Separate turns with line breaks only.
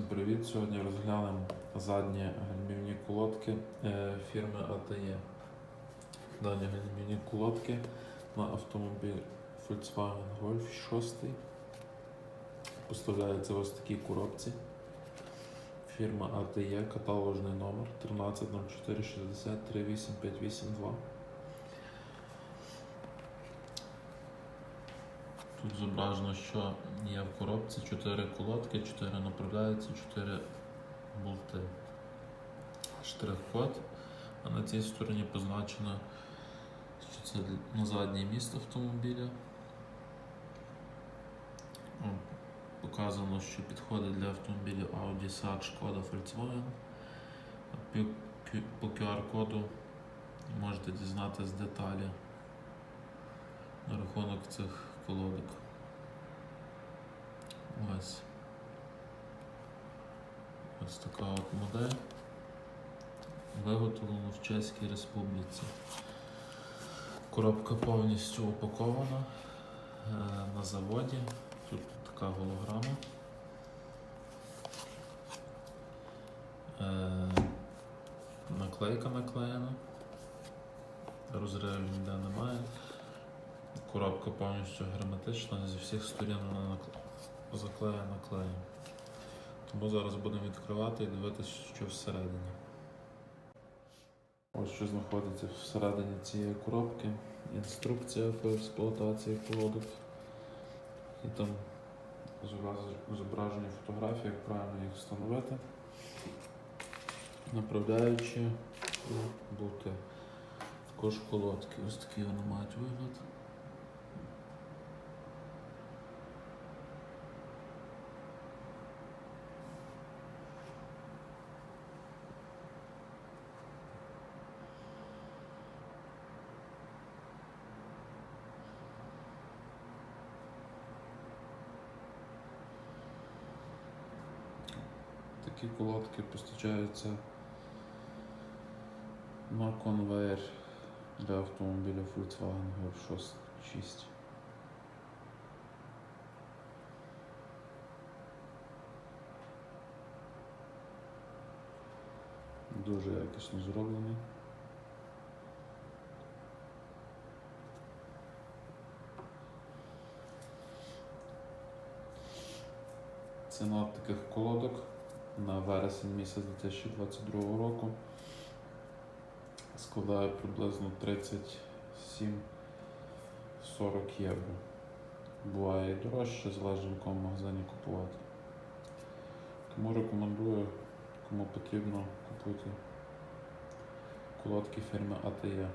привіт! Сьогодні розглянемо задні гальмівні колодки е, фірми ATE. Дані гальмівні колодки на автомобіль Volkswagen Golf 6. Поставляється ось такій коробці. Фірма ATE, каталожний номер 130460 Тут зображено, що є в коробці 4 колодки, 4 направляються, 4 болти. Штрих-код. А на цій стороні позначено, що це на заднє місце автомобіля. Показано, що підходить для автомобілів Audi, Seat, Škoda, Volkswagen. По QR-коду можете дізнатися деталі на рахунок цих колодок. Ось. Ось така от модель. Виготовлена в Чеській Республіці. Коробка повністю упакована е, на заводі. Тут така голограма. Е, Наклейка наклеєна. Розривів ніде немає. Коробка повністю герметична, зі всіх сторін вона заклеєна клеєм. Тому зараз будемо відкривати і дивитися, що всередині. Ось що знаходиться всередині цієї коробки. Інструкція по експлуатації колодок. І там зображені фотографії, як правильно їх встановити. Направляючи болти. Також колодки. Ось такі вони мають вигляд. Такі колодки постачаються на конвейер для автомобіля Volkswagen Golf 6. Дуже якісно зроблений. Ціна таких колодок на вересень місяць 2022 року складає приблизно 37-40 євро. Буває і дорожче, залежно в якому магазині купувати. Тому рекомендую, кому потрібно купити колодки фірми ATE.